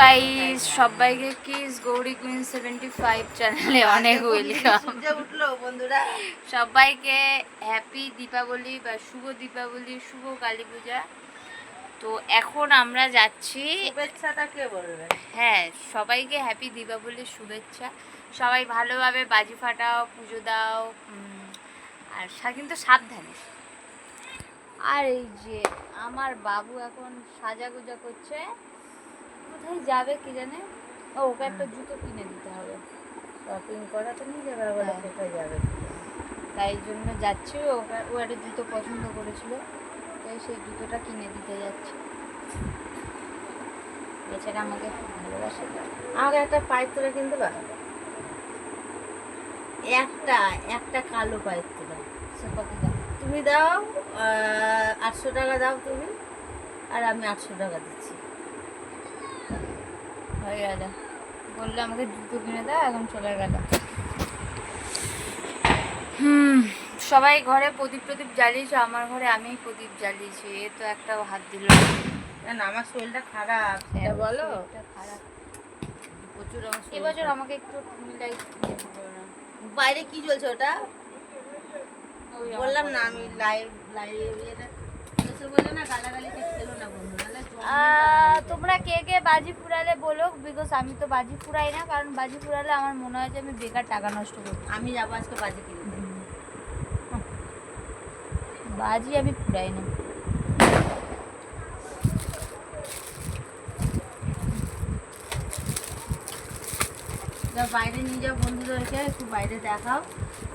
Guys সবাইকে কিস Gauri queen seventy five চ্যানেলে অনেক ওয়েলকাম উঠল বন্ধুরা। সবাইকে হ্যাপি দীপাবলি বা শুভ দীপাবলি শুভ কালী পূজা। তো এখন আমরা যাচ্ছি শুভেচ্ছাটা কে বলবে? হ্যাঁ সবাইকে হ্যাপি দীপাবলির শুভেচ্ছা। সবাই ভালোভাবে বাজি ফাটাও পুজো দাও আর কিন্তু সাবধানে। আর এই যে আমার বাবু এখন সাজাগুজা করছে। কোথায় যাবে কি জানে। ও ওকে একটা জুতো কিনে দিতে হবে। শপিং করা তো নিয়ে যাবে আবার হ্যাঁ। কোথায় যাবে? তাই জন্য যাচ্ছি। ওকে ও একটা জুতো পছন্দ করেছিল তাই সেই জুতোটা কিনে দিতে যাচ্ছি। বেচারা আমাকে খুব ভালোবাসে। আমাকে একটা পাইপ তোলা কিনতে পারো? একটা একটা কালো পাইপ তোলা সে কত দাম? তুমি দাও আটশো টাকা দাও তুমি আর আমি আটশো টাকা দিচ্ছি। হয়ে গেল বলল আমাকে জুতো কিনে দাও এখন চলে গেল। হুম সবাই ঘরে প্রদীপ প্রদীপ জ্বালিয়েছে আমার ঘরে আমি প্রদীপ জ্বালিয়েছি এ তো একটা হাত দিল না। আমার শরীরটা খারাপ? সেটা বলো। খারাপ। প্রচুর এবছর আমাকে একটু মিলাই বাইরে কি চলছে ওটা? বললাম না আমি লাইভ লাইভ তোমরা কে কে বাজি পুরালে বলো বিকজ আমি তো বাজি পুরাই না কারণ বাজি পুরালে আমার মনে হয় যে আমি বেকার টাকা নষ্ট করব। আমি যাব আজকে বাজি কিনতে। বাজি আমি পুরাই না। যা বাইরে নিয়ে যাও বন্ধুদেরকে একটু বাইরে দেখাও।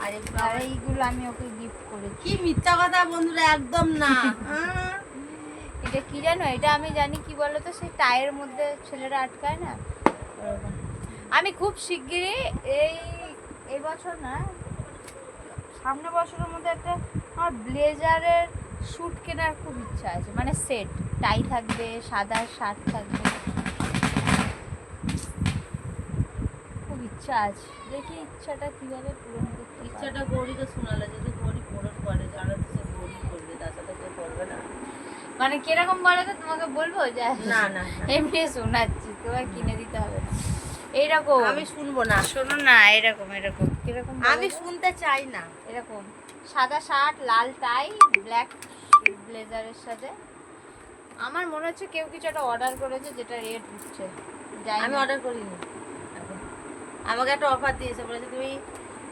আর এইগুলো আমি ওকে গিফট করি কি মিথ্যা কথা বন্ধুরা একদম না। এটা কি জানো? এটা আমি জানি কি বলো তো সেই টায়ের মধ্যে ছেলেরা আটকায় না? আমি খুব শিগগিরই এই এই বছর না সামনে বছরের মধ্যে একটা আমার ব্লেজারের স্যুট কেনার খুব ইচ্ছা আছে। মানে সেট টাই থাকবে সাদা শার্ট থাকবে খুব ইচ্ছা আছে। দেখি ইচ্ছাটা কীভাবে পূরণ করতে। ইচ্ছাটা গৌরীকে শোনালে যদি গৌরী পূরণ করে তো সে গৌরী করবে তার সাথে কেউ করবে না। মানে কীরকম বলো তো তোমাকে বলব যে না না না। এমনি শোনাচ্ছি তোমার কিনে দিতে হবে। না এইরকম। আমি শুনব না। শোনো না এরকম এরকম। কীরকম আমি শুনতে চাই না। এরকম। সাদা শার্ট লাল টাই ব্ল্যাক ব্লেজারের সাথে। আমার মনে হচ্ছে কেউ কিছু একটা অর্ডার করেছে যেটা রেট হচ্ছে যাই আমি অর্ডার করিনি। আমাকে একটা অফার দিয়েছে বলেছে তুমি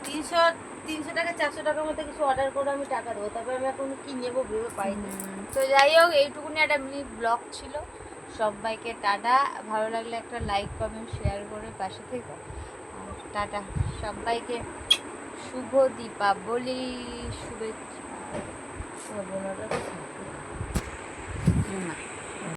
তিনশো তিনশো টাকা চারশো টাকার মধ্যে কিছু অর্ডার করে আমি টাকা দেবো। তবে আমি এখন কি নেব ভেবে পাইনি। তো যাই হোক এইটুকুনি একটা মিনি ব্লগ ছিল। সবাইকে টাটা। ভালো লাগলে একটা লাইক কমেন্ট শেয়ার করে পাশে থেকে। টাটা। সবাইকে শুভ দীপাবলি শুভেচ্ছা।